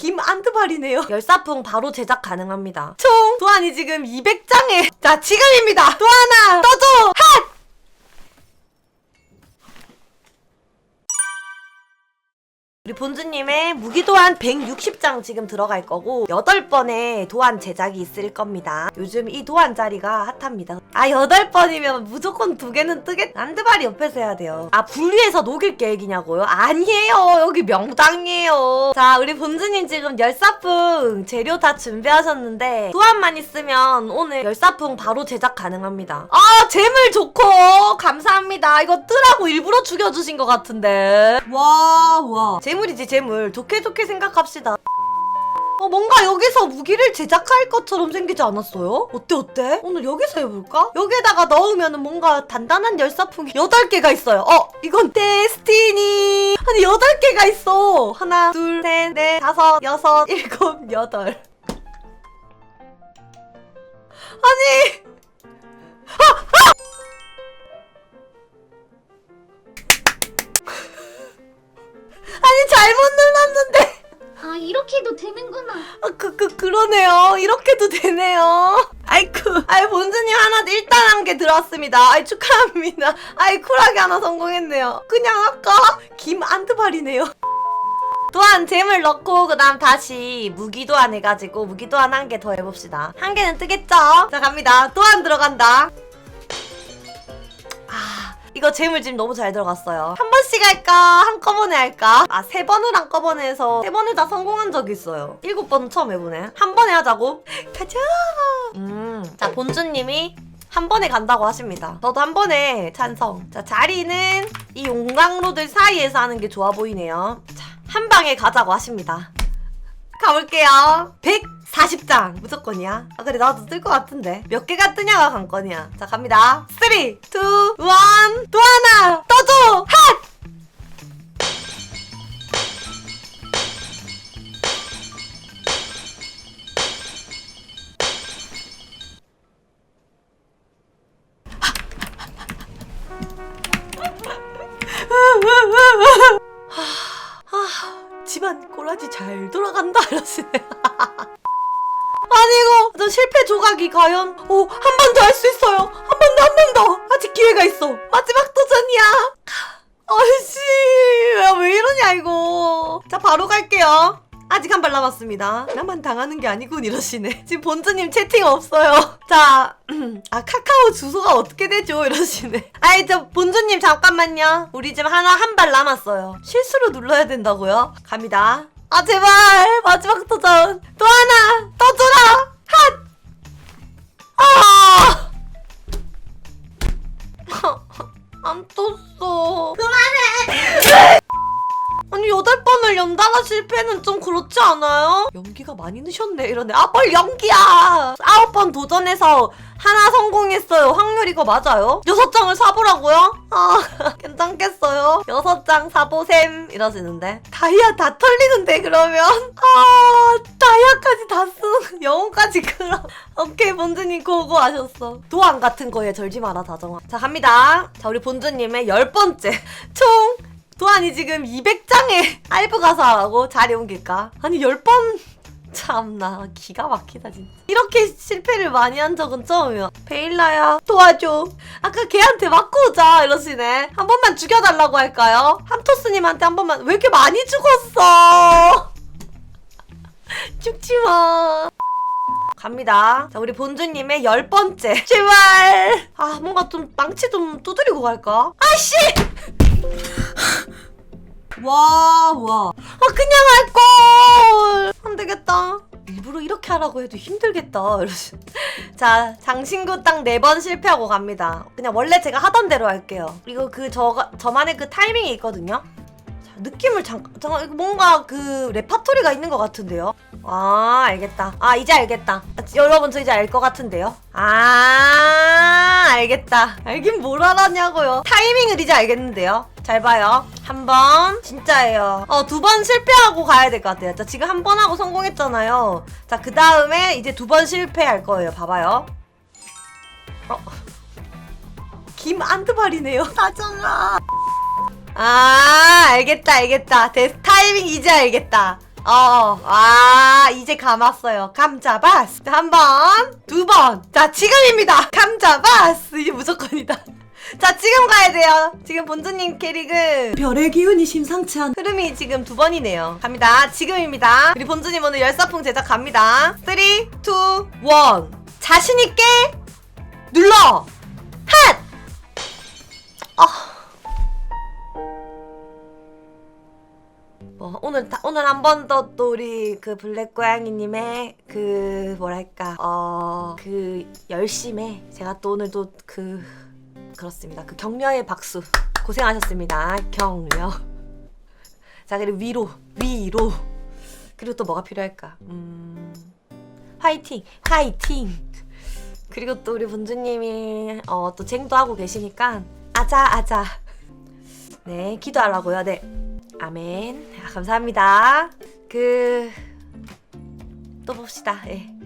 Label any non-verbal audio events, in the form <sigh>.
김 안드발이네요. 열사풍 바로 제작 가능합니다. 총 도안이 지금 200장에 자 지금입니다. 또 하나 떠줘 우리 본주님의 무기 도안 160장 지금 들어갈 거고 8번의 도안 제작이 있을 겁니다. 요즘 이 도안 자리가 핫합니다. 아 8번이면 무조건 두 개는 뜨겠... 안드발이 옆에서 해야 돼요. 아 분리해서 녹일 계획이냐고요? 아니에요. 여기 명당이에요. 자 우리 본주님 지금 열사풍 재료 다 준비하셨는데 도안만 있으면 오늘 열사풍 바로 제작 가능합니다. 아 재물 좋고 감사합니다. 이거 뜨라고 일부러 죽여주신 것 같은데. 와 와. 재물 이지 재물. 좋게 좋게 생각합시다. 어, 뭔가 여기서 무기를 제작할 것처럼 생기지 않았어요? 어때, 어때? 오늘 여기서 해볼까? 여기에다가 넣으면 뭔가 단단한 열사풍이 8개가 있어요. 어, 이건 데스티니. 아니, 8개가 있어. 하나, 둘, 셋, 넷, 다섯, 여섯, 일곱, 여덟. 아니! 잘못 눌렀는데. 아 이렇게도 되는구나. 아, 그, 그, 그러네요. 이렇게도 되네요. 아이쿠. 아이, 본주님 하나, 일단 한 개 들어왔습니다. 아이, 축하합니다. 아이, 쿨하게 하나 성공했네요. 그냥 아까 김 안드발이네요. 또한 잼을 넣고 그다음 다시 무기도안 해가지고 무기도안 한 개 더 해봅시다. 한 개는 뜨겠죠? 자 갑니다. 또한 들어간다. 아 이거 잼을 지금 너무 잘 들어갔어요. 한 번씩 할까? 한꺼번에 할까? 아 세 번을 한꺼번에 해서 세 번을 다 성공한 적이 있어요. 일곱 번은 처음 해보네. 한 번에 하자고. 가자. 음. 자 본주님이 한 번에 간다고 하십니다. 저도 한 번에 찬성. 자, 자리는 이 용광로들 사이에서 하는 게 좋아 보이네요. 자, 한 방에 가자고 하십니다. 가볼게요. 140장 무조건이야. 아 그래 나도 뜰 것 같은데 몇 개가 뜨냐가 관건이야. 자 갑니다. 3, 2, 1, 또 하나 떠줘 핫. 아, 집안 꼬라지 잘 돌아간다 이러시네. 아니 이거 저 실패 조각이 과연 오 한 번 더 할 수 있어요. 한 번 더 한 번 더 아직 기회가 있어. 마지막 도전이야. 아이씨 왜, 왜 이러냐 이거. 자 바로 갈게요. 아직 한 발 남았습니다. 나만 당하는 게 아니군 이러시네. <laughs> 지금 본주님 채팅 없어요. 자, <clears throat> 아 카카오 주소가 어떻게 되죠 이러시네. <laughs> 아이 저 본주님 잠깐만요. 우리 지금 하나 한 발 남았어요. 실수로 눌러야 된다고요? 갑니다. 아 제발! 마지막 도전! 또 하나! 떠줘라 실패는 좀 그렇지 않아요? 연기가 많이 늦셨네. 이러네. 아 뭘 연기야! 아홉 번 도전해서 하나 성공했어요. 확률 이거 맞아요? 여섯 장을 사보라고요? 아 <laughs> 괜찮겠어요? 여섯 장 사보셈! 이러시는데. 다이아 다 털리는데 그러면? 아 다이아까지 다 쓰는 <laughs> 영혼까지 그럼. <laughs> 오케이 본주님 고고 하셨어. 도안 같은 거에 절지 마라 다정아. 자 갑니다. 자 우리 본주님의 열 번째. 총 도안이 지금 200장에 알부 가서 하라고 자리 옮길까? 아니 10번 <laughs> 참나 기가 막히다 진짜 이렇게 실패를 많이 한 적은 처음이야 베일라야 도와줘 아까 걔한테 맞고 오자 이러시네 한 번만 죽여달라고 할까요? 함토스님한테 한 번만 왜 이렇게 많이 죽었어 <laughs> 죽지마 갑니다. 자, 우리 본주님의 열 번째. <laughs> 제발. 아, 뭔가 좀 망치 좀 두드리고 갈까? 아씨! 와, 와. 아, 그냥 할 걸. 안 되겠다. 일부러 이렇게 하라고 해도 힘들겠다. <laughs> 자, 장신구 딱 네 번 실패하고 갑니다. 그냥 원래 제가 하던 대로 할게요. 그리고 그 저, 저만의 그 타이밍이 있거든요. 자, 느낌을 잠깐, 잠깐, 뭔가 그 레파토리가 있는 것 같은데요? 아, 알겠다. 아, 이제 알겠다. 아, 여러분, 저 이제 알 것 같은데요? 아, 알겠다. 알긴 뭘 알았냐고요. 타이밍을 이제 알겠는데요? 잘 봐요. 한 번, 진짜예요. 어, 두 번 실패하고 가야 될 것 같아요. 자, 지금 한 번 하고 성공했잖아요. 자, 그 다음에 이제 두 번 실패할 거예요. 봐봐요. 어. 김 안드발이네요. <laughs> 다정아. 아, 알겠다, 알겠다. 데 타이밍 이제 알겠다. 어, 아, 이제 감았어요. 감 잡았어. 자, 한 번, 두 번. 자, 지금입니다. 감 잡았어. 이제 무조건이다. <laughs> 자, 지금 가야 돼요. 지금 본주님 캐릭은 별의 기운이 심상치 않. 흐름이 지금 두 번이네요. 갑니다. 지금입니다. 우리 본주님 오늘 열사풍 제작 갑니다. 3, 2, 1. 자신있게 눌러! 뭐 오늘 다, 오늘 한 번 더 또 우리 그 블랙 고양이님의 그 뭐랄까 어 그 열심에 제가 또 오늘도 그 그렇습니다. 그 격려의 박수. 고생하셨습니다. 격려. 자 그리고 위로 위로. 그리고 또 뭐가 필요할까? 음 화이팅 화이팅. 그리고 또 우리 본주님이 어 또 쟁도 하고 계시니까 아자 아자. 네 기도하라고요. 네 아멘. 아, 감사합니다. 그, 또 봅시다. 예.